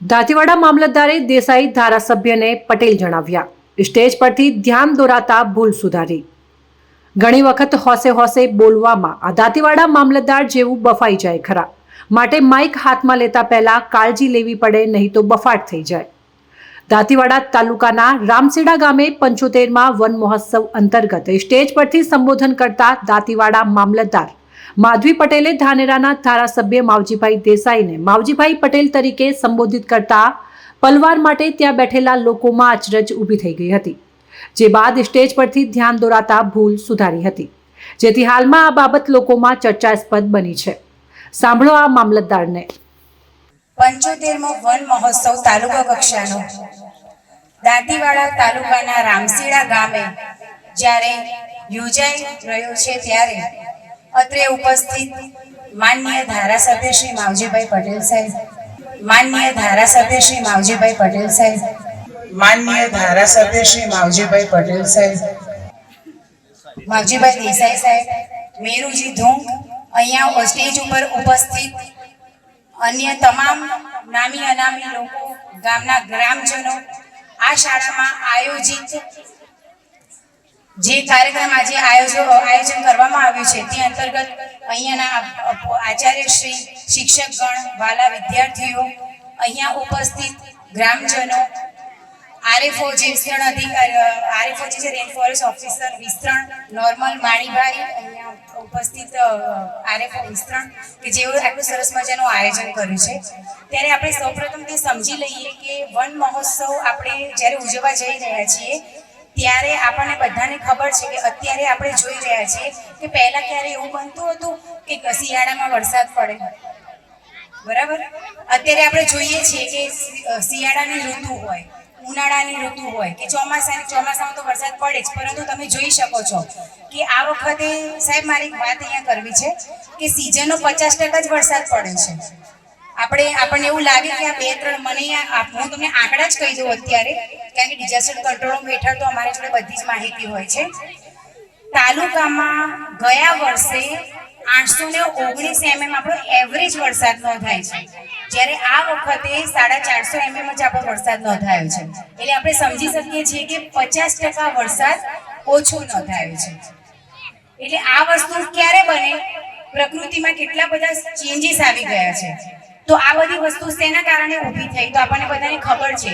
દાંતીવાડા મામલતદારે દેસાઈ ધારાસભ્યને પટેલ જણાવ્યા. સ્ટેજ પરથી ધ્યાન દોરાતા ભૂલ સુધારી. ઘણી વખત હોસે હોસે બોલવામાં આ દાંતીવાડા મામલતદાર જેવું બફાઈ જાય ખરા. માટે માઇક હાથમાં લેતા પહેલા કાળજી લેવી પડે, નહીં તો બફાટ થઈ જાય. દાંતીવાડા તાલુકાના રામસેડા ગામે પંચોતેરમાં વન મહોત્સવ અંતર્ગત સ્ટેજ પરથી સંબોધન કરતા દાંતીવાડા મામલતદાર માધવી પટેલે ધાનેરાના ધારાસભ્ય માવજીભાઈ દેસાઈને માવજીભાઈ પટેલ તરીકે સંબોધિત કરતા પલવાર માટે ત્યાં બેઠેલા લોકોમાં અચરજ ઊભી થઈ ગઈ હતી, જે બાદ સ્ટેજ પરથી ધ્યાન દોરાતા ભૂલ સુધારી હતી. જેથી હાલમાં આ બાબત લોકોમાં ચર્ચાસ્પદ બની છે. સાંભળો આ મામલતદારને. પંચોતેરમો વન મહોત્સવ તાલુકા કક્ષાનો. દાંતીવાડા તાલુકાના રામસીડા ગામે જ્યારે યોજાઈ રહ્યો છે ત્યારે અત્રે ઉપસ્થિત માનનીય ધારાસભ્ય શ્રી માવજીભાઈ પટેલ સાહેબ માનનીય ધારાસભ્ય શ્રી માવજીભાઈ પટેલ સાહેબ માનનીય ધારાસભ્ય શ્રી માવજીભાઈ પટેલ સાહેબ. માવજીભાઈ દેસાઈ સાહેબ, મેરુજી ધૂંગ, અહીંયા સ્ટેજ ઉપર ઉપસ્થિત અન્ય તમામ નામી અનામી લોકો, ગામના ગ્રામજનો આ શાળામાં આયોજિત જે કાર્યક્રમ આજે આયોજન આયોજન કરવામાં આવ્યું છે, તે અંતર્ગત અહીંયાના આચાર્ય શ્રી શિક્ષકગણ, વાલા વિદ્યાર્થીઓ, અહીંયા ઉપસ્થિત ગ્રામજનો, આરએફઓ જે વિસ્તરણ અધિકારી આરએફઓ જે છે રેન ફોરેસ્ટ ઓફિસર વિસ્તરણ, નોર્મલ માણીભાઈ અહીંયા ઉપસ્થિત આરએફઓ વિસ્તરણ, કે જેઓ આટલું સરસ મજાનું આયોજન કર્યું છે. ત્યારે આપણે સૌપ્રથમ તે સમજી લઈએ કે વન મહોત્સવ આપણે જ્યારે ઉજવવા જઈ રહ્યા છીએ ત્યારે આપણને બધાને ખબર છે કે અત્યારે આપણે જોઈ રહ્યા છીએ કે પહેલાં ક્યારે એવું બનતું હતું કે શિયાળામાં વરસાદ પડે. બરાબર? અત્યારે આપણે જોઈએ છીએ કે શિયાળાની ઋતુ હોય, ઉનાળાની ઋતુ હોય, કે ચોમાસાની, ચોમાસામાં તો વરસાદ પડે જ, પરંતુ તમે જોઈ શકો છો કે આ વખતે સાહેબ મારી એક વાત અહીંયા કરવી છે કે સિઝનનો પચાસ ટકા જ વરસાદ પડે છે. આપણે આપણને એવું લાગે કે આ બે ત્રણ મને હું તમને આંકડા જ કહી દઉં અત્યારે કારણ કે ડિઝાસ્ટર કંટ્રોલ હેઠળ તો અમારી જોડે બધી જ માહિતી હોય છે. તાલુકામાં ગયા વર્ષે આઠસો ને ઓગણીસ એમએમ આપણો એવરેજ વરસાદ નોંધાય છે. જ્યારે આ વખતે સાડા ચારસો એમએમ જ આપણો વરસાદ નોંધાયો છે. એટલે આપણે સમજી શકીએ છીએ કે પચાસ ટકા વરસાદ ઓછો નોંધાયો છે. એટલે આ વસ્તુ ક્યારે બને? પ્રકૃતિમાં કેટલા બધા ચેન્જીસ આવી ગયા છે. તો આ બધી વસ્તુ શેના કારણે ઊભી થઈ? તો આપણને બધાને ખબર છે.